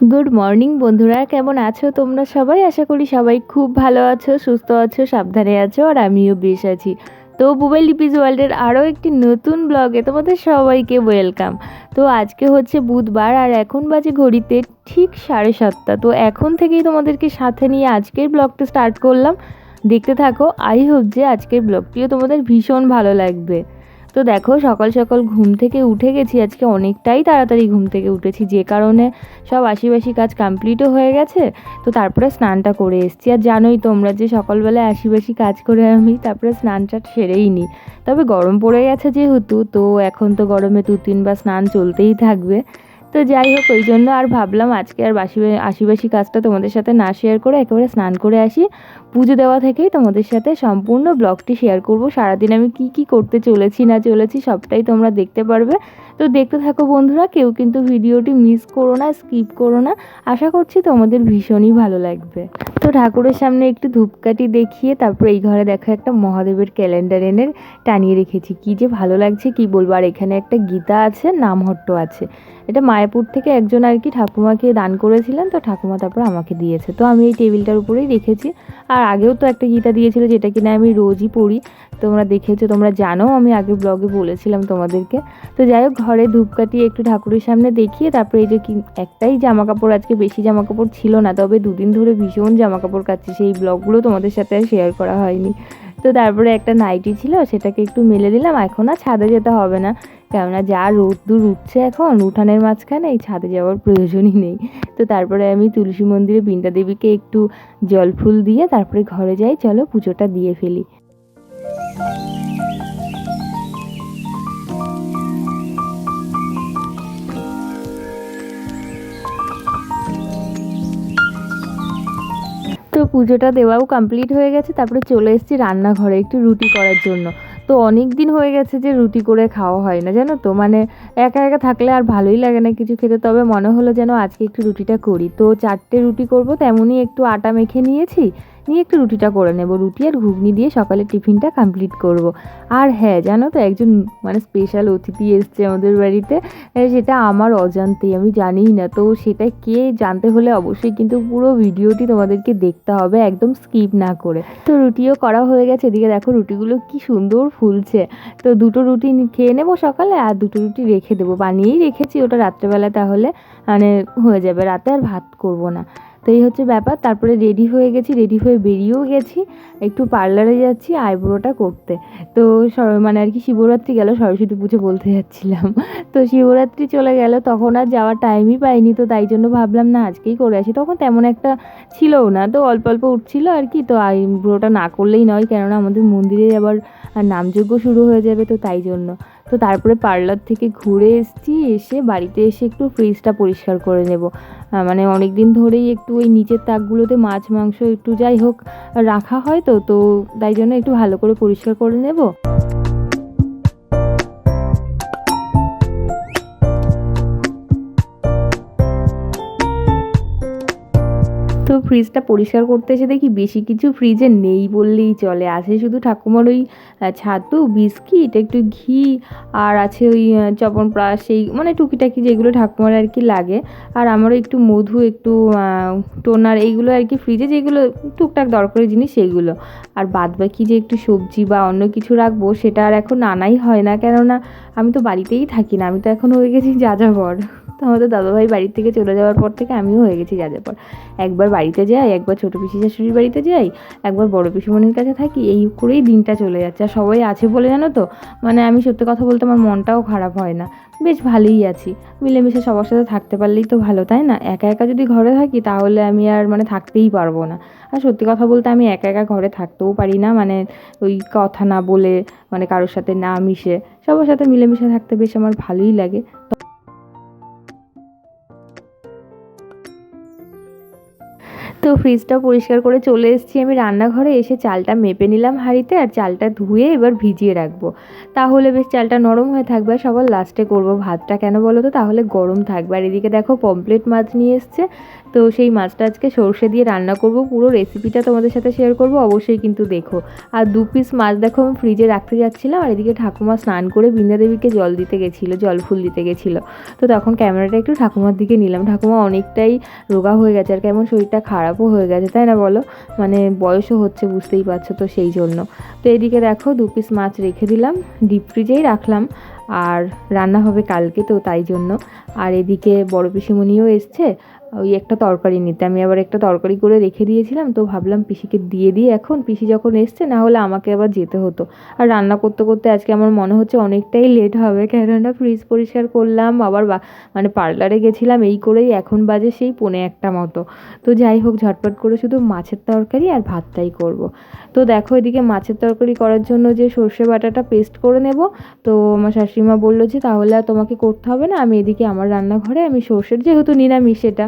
Good morning বন্ধুরা। কেমন আছো তোমরা সবাই? আশা করি সবাই খুব ভালো আছো, সুস্থ আছো, সাবধানে আছো, আর আমিও বেশ আছি। তো মোবাইল লিপিজ ওয়ার্ল্ডের আরও একটি নতুন ব্লগে তোমাদের সবাইকে ওয়েলকাম তো, আজকে হচ্ছে বুধবার, আর এখন বাজে ঘড়িতে ঠিক সাড়ে সাতটা। তো, এখন থেকেই তোমাদেরকে সাথে নিয়ে আজকের ব্লগটা স্টার্ট করলাম। দেখতে থাকো আই হোপ যে আজকের ব্লগটিও তোমাদের ভীষণ ভালো লাগবে। তো দেখো, সকাল সকাল ঘুম থেকে উঠে গেছি। আজকে অনেকটাই তাড়াতাড়ি ঘুম থেকে উঠেছি। যে কারণে সব আশিবাসী কাজ কমপ্লিটও হয়ে গেছে। তো তারপরে স্নানটা করে এসছি। আর জানোই তোমরা যে সকালবেলায় আশিবাসী কাজ করে আমি, তারপরে স্নানটা সেরেই নিই তবে গরম পড়ে গেছে যেহেতু, তো এখন তো গরমে দু তিনবার স্নান চলতেই থাকবে। তো যাই হোক, ওই জন্য আর ভাবলাম আজকে আর বাসি আশিবাসি কাজটা তোমাদের সাথে না শেয়ার করে একেবারে স্নান করে আসি। পুজো দেওয়া থেকেই তোমাদের সাথে সম্পূর্ণ ব্লগটি শেয়ার করব। সারাদিন আমি কি কি করতে চলেছি, না চলেছি সবটাই তোমরা দেখতে পারবে। তো দেখতে থাকো বন্ধুরা, কেউ কিন্তু ভিডিওটি মিস করো না স্কিপ করো না। আশা করছি তোমাদের ভীষণই ভালো লাগবে। তো ঠাকুরের সামনে একটু ধূপকাঠি দেখিয়ে তারপর এই ঘরে দেখো একটা মহাদেবের ক্যালেন্ডার এনে টানিয়ে রেখেছি। কি যে ভালো লাগছে, কি বলব? আর এখানে একটা গীতা আছে, নামহট্ট আছে। এটা মায়াপুর থেকে একজন আর কি ঠাকুমাকে দান করেছিলেন, তো ঠাকুমা তারপর আমাকে দিয়েছে। তো আমি এই টেবিলটার উপরেই রেখেছি। আর আগেও তো একটা গীতা দিয়েছিল, যেটা কিনা আমি রোজই পড়ি। তোমরা দেখেছ, তোমরা জানো, আমি আগে ব্লগে বলেছিলাম তোমাদেরকে। তো যাই হোক, ঘরে ধূপকাঠি একটু ঠাকুরের সামনে দেখিয়ে, তারপরে এই যে একটাই জামা কাপড় আজকে বেশি জামা কাপড় ছিল না, তবে দুদিন ধরে ভীষণ জামা কাপড় কাচ্ছি সেই ব্লগগুলো তোমাদের সাথে আর শেয়ার করা হয়নি। তো তারপরে একটা নাইটি ছিল, সেটাকে একটু মেলে দিলাম, এখন আর ছাদে যেতে হবে না। কেননা যা রোদ্দুর উঠছে এখন, উঠানের মাঝখানে এই ছাদে যাওয়ার প্রয়োজনই নেই। তো তারপরে আমি তুলসী মন্দিরে বিন্দ্যা দেবীকে একটু জল ফুল দিয়ে, তারপরে ঘরে যাই, চলো পুজোটা দিয়ে ফেলি। তো পুজোটা দেওয়াও কমপ্লিট হয়ে গেছে, তারপরে চলে এসেছি রান্নাঘরে একটু রুটি করার জন্য। তো অনেক দিন হয়ে গেছে যে রুটি করে খাওয়া হয় না, জানো তো? মানে একা একা থাকলে আর ভালোই লাগে না কিছু খেতে, তবে মনে হলো যেন আজকে একটু রুটিটা করি। তো চারটে রুটি করব, তেমনই একটু আটা মেখে নিয়েছি নিয়ে একটু রুটিটা করে নেব। রুটি আর ঘুগনি দিয়ে সকালে টিফিনটা কমপ্লিট করব। আর হ্যাঁ জানো তো একজন মানে স্পেশাল অতিথি এসছে আমাদের বাড়িতে। এ, সেটা আমার অজান্তেই আমি জানিই না। তো সেটা কে জানতে হলে অবশ্যই কিন্তু পুরো ভিডিওটি তোমাদেরকে দেখতে হবে একদম স্কিপ না করে। তো রুটিও করা হয়ে গেছে এদিকে দেখো রুটিগুলো কি সুন্দর ফুলছে। তো দুটো রুটি খেয়ে নেব সকালে আর দুটো রুটি রেখে দেবো। বানিয়েই রেখেছি ওটা রাত্রেবেলা তাহলে মানে হয়ে যাবে। রাতে আর ভাত করব না। তো এই হচ্ছে ব্যাপার, তারপরে রেডি হয়ে গেছি রেডি হয়ে বেরিয়েও গেছি, একটু পার্লারে যাচ্ছি, আইব্রোটা করতে। তো মানে আর কি শিবরাত্রি গেল, সরস্বতী পুজো বলতে যাচ্ছিলাম। তো শিবরাত্রি চলে গেল, তখন আর যাওয়ার টাইমই পাইনি, তো তাই জন্য ভাবলাম, না, আজকেই করে আসি। তখন তেমন একটা ছিলও না, তো অল্প অল্প উঠছিল আর কি, তো আইব্রোটা না করলেই নয়, কেননা আমাদের মন্দিরে আবার নামযজ্ঞ শুরু হয়ে যাবে, তো তাই জন্য। তো তারপরে পার্লার থেকে ঘুরে এসেছি, এসে বাড়িতে এসে একটু ফ্রিজটা পরিষ্কার করে নেব। মানে অনেক দিন ধরেই একটু ওই নিচের তাকগুলোতে মাছ, মাংস একটু যাই হোক রাখা হয় তো তো তাই জন্য একটু ভালো করে পরিষ্কার করে নেব। ফ্রিজটা পরিষ্কার করতে এসে দেখি বেশি কিছু ফ্রিজে নেই বললেই চলে। আছে শুধু ঠাকুমার ওই ছাতু, বিস্কিট, একটু ঘি, আর আছে ওই চপনপ্রাশ সেই মানে টুকিটাকি যেগুলো ঠাকুমার আর কি লাগে। আর আমারও একটু মধু, একটু টোনার এইগুলো আর কি ফ্রিজে যেগুলো টুকটাক দরকারি জিনিস সেইগুলো। আর বাদ বাকি যে একটু সবজি বা অন্য কিছু রাখব সেটা আর এখন আনাই হয় না। কেননা আমি তো বাড়িতেই থাকি না, আমি তো এখন হয়ে গেছি যা যাযাবর। তো আমাদের দাদাভাই বাড়ি থেকে চলে যাওয়ার পর থেকে আমিও হয়ে গেছি যা যাযাবর। একবার বাড়িতে যাই, একবার ছোটো পিসি শাশুড়ির বাড়িতে যাই, একবার বড় পিসিমণির কাছে থাকি, এই করেই দিনটা চলে যাচ্ছে। আর সবাই আছে বলে জানো তো? মানে আমি সত্যি কথা বলতে আমার মনটাও খারাপ হয় না। বেশ ভালোই আছি। মিলেমিশে সবার সাথে থাকতে পারলেই তো ভালো, তাই না? একা একা যদি ঘরে থাকি, তাহলে আমি আর মানে থাকতেই পারব না। আর সত্যি কথা বলতে আমি একা একা ঘরে থাকতেও পারি না। মানে ওই কথা না বলে মানে কারোর সাথে না মিশে, সবার সাথে মিলেমিশে থাকতে বেশ আমার ভালোই লাগে। তো ফ্রিজটা পরিষ্কার করে চলে এসেছি আমি রান্নাঘরে। এসে চালটা মেপে নিলাম হাঁড়িতে আর চালটা ধুয়ে এবার ভিজিয়ে রাখব। তাহলে বেশ চালটা নরম হয়ে থাকবে আর সবার লাস্টে করব ভাতটা। কেন বলো তো? তাহলে গরম থাকবে। আর এদিকে দেখো পমপ্লেট মাছ নিয়ে এসছে। তো সেই মাছটা আজকে সর্ষে দিয়ে রান্না করব। পুরো রেসিপিটা তোমাদের সাথে শেয়ার করব, অবশ্যই কিন্তু দেখো। আর দু পিস মাছ দেখো আমি ফ্রিজে রাখতে যাচ্ছিলাম আর এদিকে ঠাকুমা স্নান করে বৃন্দা দেবীকে জল দিতে গেছিল, জল ফুল দিতে গেছিল। তো তখন ক্যামেরাটা একটু ঠাকুমার দিকে নিলাম। ঠাকুমা অনেকটাই রোগা হয়ে গেছে আর কেমন শরীরটা খারাপও হয়ে গেছে, তাই না বলো? মানে বয়সও হচ্ছে, বুঝতেই পারছ তো সেই জন্য। তো এদিকে দেখো, দু পিস মাছ রেখে দিলাম ডিপ ফ্রিজেই রাখলাম, আর রান্না হবে কালকে তো তাই জন্য। আর এদিকে বড় পিসিমণিও এসছে ওই একটা তরকারি নিতে। আমি আবার একটা তরকারি করে রেখে দিয়েছিলাম, তো ভাবলাম পিসিকে দিয়ে দিই এখন। পিসি যখন এসছে, না হলে আমাকে আবার যেতে হতো। আর রান্না করতে করতে আজকে আমার মনে হচ্ছে অনেকটাই লেট হবে, কেননা ফ্রিজ পরিষ্কার করলাম, আবার মানে পার্লারে গেছিলাম, এই করেই এখন বাজে সেই পৌনে একটা মতো। তো যাই হোক, ঝটপট করে শুধু মাছের তরকারি আর ভাতটাই করব। তো দেখো এদিকে মাছের তরকারি করার জন্য যে সর্ষে বাটাটা পেস্ট করে নেব। তো আমার শাশুড়িমা বলল যে, তাহলে আর তোমাকে করতে হবে না, আমি এদিকে আমার রান্নাঘরে, আমি সর্ষের যেহেতু নিরামিষ এটা।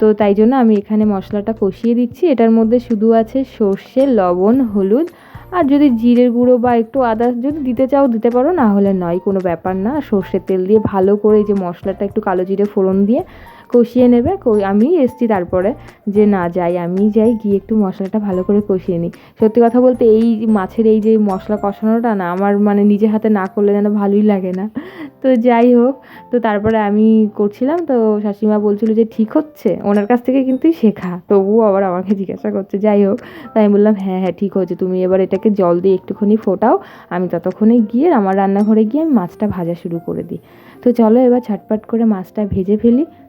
তো তাই জন্য আমি এখানে মশলাটা কষিয়ে দিচ্ছি। এটার মধ্যে শুধু আছে সর্ষে, লবণ, হলুদ। আর যদি জিরের গুঁড়ো বা একটু আদা যদি দিতে চাও, দিতে পারো, না হলে নয়, কোনো ব্যাপার না। সর্ষের তেল দিয়ে ভালো করে যে মশলাটা একটু কালো জিরে ফোড়ন দিয়ে কষিয়ে নেবে আমি এসছি তারপরে যে না, যাই, আমি যাই, গিয়ে একটু মশলাটা ভালো করে কষিয়ে নিই। সত্যি কথা বলতে এই মাছের এই যে মশলা কষানোটা না, আমার মানে নিজে হাতে না করলে যেন ভালোই লাগে না। তো যাই হোক, তো তারপরে আমি করছিলাম, তো শাশুড়িমা বলছিল যে ঠিক হচ্ছে, ওনার কাছ থেকে কিন্তু শেখা, তবুও আবার আমাকে জিজ্ঞাসা করছে, যাই হোক। তাই আমি বললাম হ্যাঁ হ্যাঁ ঠিক হচ্ছে তুমি এবার এটাকে জল দিয়ে একটুখানি ফোটাও, আমি ততক্ষণে গিয়ে আমার রান্নাঘরে গিয়ে আমি মাছটা ভাজা শুরু করে দিই। তো চলো এবার ছটপট করে মাছটা ভেজে ফেলি।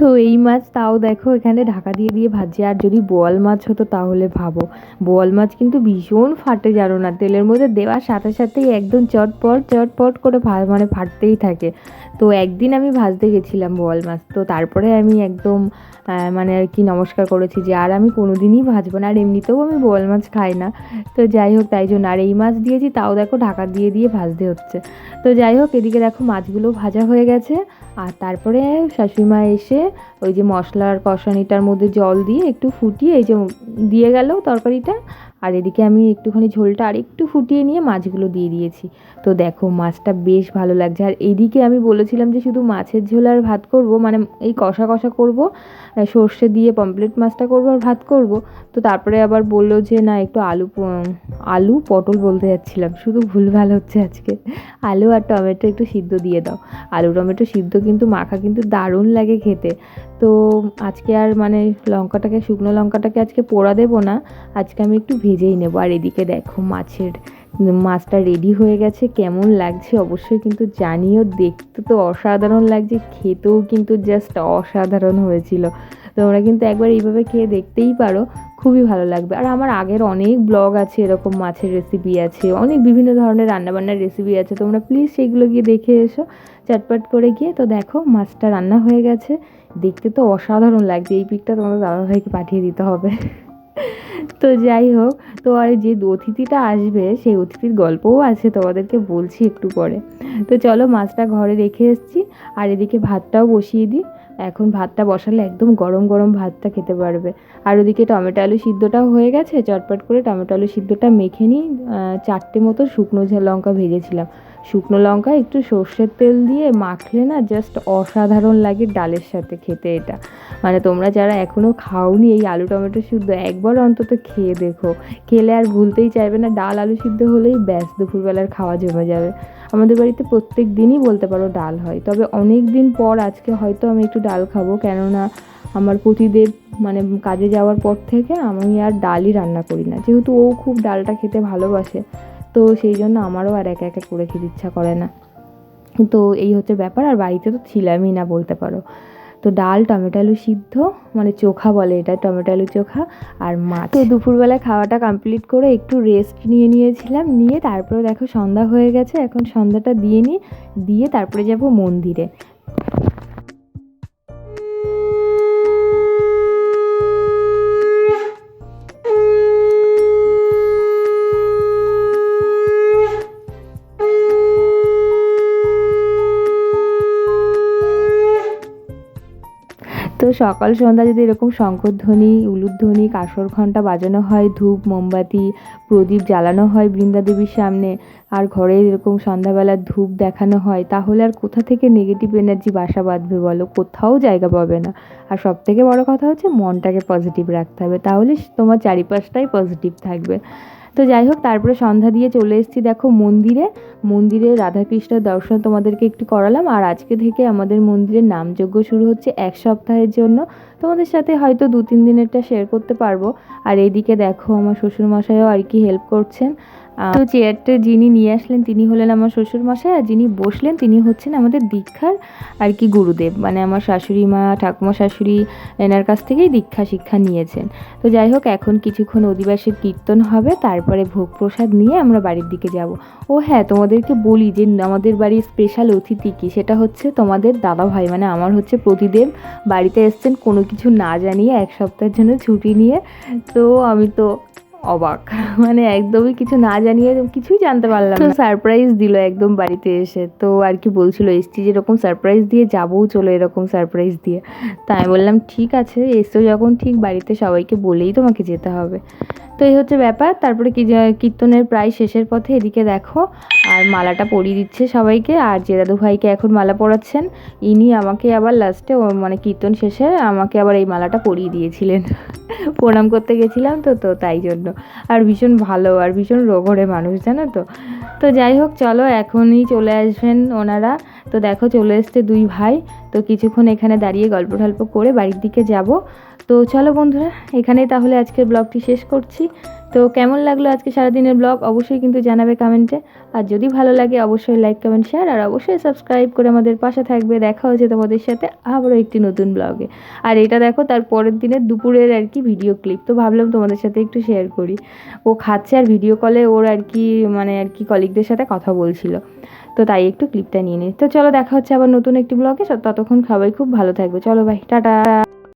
তো এই মাছ তাও দেখো এখানে ঢাকা দিয়ে দিয়ে ভাজছে। আর যদি বোয়াল মাছ হতো তাহলে ভাবো। বোয়াল মাছ কিন্তু ভীষণ ফাটে জানো না? তেলের মধ্যে দেওয়ার সাথে সাথেই একদম চটপট চটপট করে মানে ফাটতেই থাকে। তো একদিন আমি ভাজতে গেছিলাম বোয়াল মাছ। তো তারপরে আমি একদম মানে আর কি নমস্কার করেছি যে, আর আমি কোনো দিনই ভাজবো না। আর এমনিতেও আমি বোয়াল মাছ খাই না। তো যাই হোক, তাই জন্য। আর এই মাছ দিয়েছি, তাও দেখো ঢাকা দিয়ে দিয়ে ভাজতে হচ্ছে। তো যাই হোক, এদিকে দেখো মাছগুলো ভাজা হয়ে গেছে। আর তারপরে শাশুড়িমা এসে ওই যে মশলার কষানিটার মধ্যে জল দিয়ে একটু ফুটিয়ে এই যে দিয়ে গেল তরকারিটা। আর এদিকে আমি একটুখানি ঝোলটা আর একটু ফুটিয়ে নিয়ে মাছগুলো দিয়ে দিয়েছি। তো দেখো, মাছটা বেশ ভালো লাগছে। আর এদিকে আমি বলেছিলাম যে শুধু মাছের ঝোল আর ভাত করব মানে এই কষা কষা করব সর্ষে দিয়ে পমপ্লেট মাছটা করব আর ভাত করব। তো তারপরে আবার বলল যে, না, একটু আলু আলু পটল বলতে যাচ্ছিলাম। শুধু ভুলভাল হচ্ছে আজকে। আলু আর টমেটো একটু সিদ্ধ দিয়ে দাও। আলু টমেটো সিদ্ধ কিন্তু মাখা কিন্তু দারুণ লাগে খেতে। তো আজকে আর মানে লঙ্কাটাকে, শুকনো লঙ্কাটাকে আজকে পোড়া দেবো না। আজকে আমি একটু ভেজেই নেব। আর এদিকে দেখো মাছের, মাছটা রেডি হয়ে গেছে, কেমন লাগছে অবশ্যই কিন্তু জানিও। দেখতে তো অসাধারণ লাগছে, খেতেও কিন্তু জাস্ট অসাধারণ হয়েছিল। তোমরা কিন্তু একবার এইভাবে খেয়ে দেখতেই পারো, খুবই ভালো লাগবে। আর আমার আগের অনেক ব্লগ আছে, এরকম মাছের রেসিপি আছে, অনেক বিভিন্ন ধরনের রান্নাবান্নার রেসিপি আছে। তোমরা প্লিজ সেইগুলো গিয়ে দেখে এসো, চটপট করে গিয়ে। তো দেখো, মাছটা রান্না হয়ে গেছে। দেখতে তো অসাধারণ লাগছে, এই পিকটা তোমাদের দাদাভাইকে পাঠিয়ে দিতে হবে। তো যাই হোক, তো আর যে অতিথিটা আসবে, সেই অতিথির গল্পও আছে, তোমাদেরকে বলছি একটু পরে। তো চলো মাছটা ঘরে রেখে এসেছি, আর এদিকে ভাতটাও বসিয়ে দিই। এখন ভাতটা বসালে একদম গরম গরম ভাতটা খেতে পারবে। আর ওদিকে টমেটো আলু সিদ্ধটাও হয়ে গেছে, চটপট করে টমেটো আলু সিদ্ধটা মেখে নিই চারটে মতো শুকনো লঙ্কা ভেজেছিলাম। শুকনো লঙ্কা, একটু সর্ষের তেল দিয়ে মাখলে না জাস্ট অসাধারণ লাগে ডালের সাথে খেতে এটা। মানে তোমরা যারা এখনও খাওনি এই আলু টমেটো সিদ্ধ, একবার অন্তত খেয়ে দেখো। খেলে আর ভুলতেই চাইবে না, ডাল আলু সিদ্ধ হলেই ব্যাস, দুপুরবেলার খাওয়া জমে যাবে। আমাদের বাড়িতে প্রত্যেক দিনই বলতে পারো ডাল হয়, তবে অনেক দিন পর আজকে হয়তো আমি একটু ডাল খাব, কেননা আমার পতিদেব মানে কাজে যাওয়ার পর থেকে আমি আর ডালই রান্না করি না। যেহেতু ও খুব ডালটা খেতে ভালোবাসে তো সেই জন্য আমারও আর একা একা করে খেতে ইচ্ছা করে না। তো এই হচ্ছে ব্যাপার, আর বাড়িতে তো ছিলামই না বলতে পারো। তো ডাল, টমেটো, আলু সিদ্ধ মানে চোখা বলে এটা, টমেটো, আলু চোখা আর মাছ। তো দুপুরবেলায় খাওয়াটা কমপ্লিট করে একটু রেস্ট নিয়ে নিয়েছিলাম, নিয়ে তারপরে দেখো সন্ধ্যা হয়ে গেছে, এখন সন্ধ্যাটা দিয়ে নিই, দিয়ে তারপরে যাব মন্দিরে। সকাল সন্ধ্যা যদি এরকম শঙ্করধ্বনি উলুধ্বনি কাসর ঘণ্টা বাজানো হয়, ধূপ, মোমবাতি, প্রদীপ জ্বালানো হয় বৃন্দা দেবীর সামনে, আর ঘরে এরকম সন্ধ্যাবেলা ধূপ দেখানো হয়, তাহলে আর কোথা থেকে নেগেটিভ এনার্জি বাসা বাঁধবে বলো? কোথাও জায়গা পাবে না। আর সব থেকে বড় কথা হচ্ছে মনটাকে পজিটিভ রাখতে হবে, তাহলে তোমার চারিপাশটাই পজিটিভ থাকবে। তো যাই হোক, তারপরে সন্ধ্যা দিয়ে চলে এসেছি দেখো মন্দিরে। মন্দিরে রাধাকৃষ্ণের দর্শন তোমাদেরকে একটু করালাম। আর আজকে থেকে আমাদের মন্দিরের নামযজ্ঞ শুরু হচ্ছে এক সপ্তাহের জন্য। তোমাদের সাথে হয়তো দু তিন দিনেরটা শেয়ার করতে পারব। আর এইদিকে দেখো আমার শ্বশুরমশাইও আর কি হেল্প করছেন। তো চেয়ারটা যিনি নিয়ে আসলেন তিনি হলেন আমার শ্বশুরমশাই আর যিনি বসলেন তিনি হচ্ছেন আমাদের দীক্ষার আর কি গুরুদেব। মানে আমার শাশুড়ি মা, ঠাকুমা শাশুড়ি এনার কাছ থেকেই দীক্ষা শিক্ষা নিয়েছেন। তো যাই হোক, এখন কিছুক্ষণ অধিবাসীর কীর্তন হবে, তারপরে ভোগ প্রসাদ নিয়ে আমরা বাড়ির দিকে যাব। ও হ্যাঁ তোমাদেরকে বলি যে আমাদের বাড়ির স্পেশাল অতিথি কি? সেটা হচ্ছে তোমাদের দাদা ভাই মানে আমার হচ্ছে প্রতিদেব। বাড়িতে এসছেন কোনো কিছু না জানিয়ে এক সপ্তাহের জন্য ছুটি নিয়ে। তো আমি তো অবাক। মানে একদমই কিছু না জানিয়ে কিছুই জানতে পারলাম না। সারপ্রাইজ দিল একদম বাড়িতে এসে। তো আর কি বলছিল, এসছি যেরকম সারপ্রাইজ দিয়ে যাবও চলো এরকম সারপ্রাইজ দিয়ে। তাই আমি বললাম, ঠিক আছে এসছো যখন ঠিক বাড়িতে সবাইকে বলেই তোমাকে যেতে হবে। তো এই হচ্ছে ব্যাপার। তারপরে কীর্তনের প্রায় শেষের পথে এদিকে দেখো, আর মালাটা পরিয়ে দিচ্ছে সবাইকে। আর যে দাদু ভাইকে এখন মালা পরাচ্ছেন, ইনি আমাকে আবার লাস্টে মানে কীর্তন শেষে আমাকে আবার এই মালাটা পরিয়ে দিয়েছিলেন। প্রণাম করতে গেছিলাম তো তো তাই জন্য। আর ভীষণ ভালো, আর ভীষণ রোগরে মানুষ, জানো তো? তো যাই হোক, চলো এখনই চলে আসবেন ওনারা। তো দেখো, চলে এসছে দুই ভাই। তো কিছুক্ষণ এখানে দাঁড়িয়ে গল্প টল্প করে বাড়ির দিকে যাব। তো চলো বন্ধুরা, এখানেই তাহলে আজকের ব্লগটি শেষ করছি। তো কেমন লাগল আজকে সারাদিনের ব্লগ? অবশ্যই কিন্তু জানাবে কমেন্টে। আর যদি ভালো লাগে, অবশ্যই লাইক, কমেন্ট, শেয়ার, আর অবশ্যই সাবস্ক্রাইব করে আমাদের পাশে থাকবে। দেখা হচ্ছে তোমাদের সাথে আবারও একটি নতুন ব্লগে। আর এটা দেখো, তার পরের দিনের দুপুরের আর কি ভিডিও ক্লিপ তো ভাবলাম তোমাদের সাথে একটু শেয়ার করি। ও খাচ্ছে আর ভিডিও কলে ওর আর কি মানে আর কি কলিগদের সাথে কথা বলছিল। তো তাই একটু ক্লিপটা নিয়ে নিই তো চলো দেখা হচ্ছে আবার নতুন একটি ব্লগে। ততক্ষণ সবাই খুব ভালো থাকবে। চলো ভাই টাটা।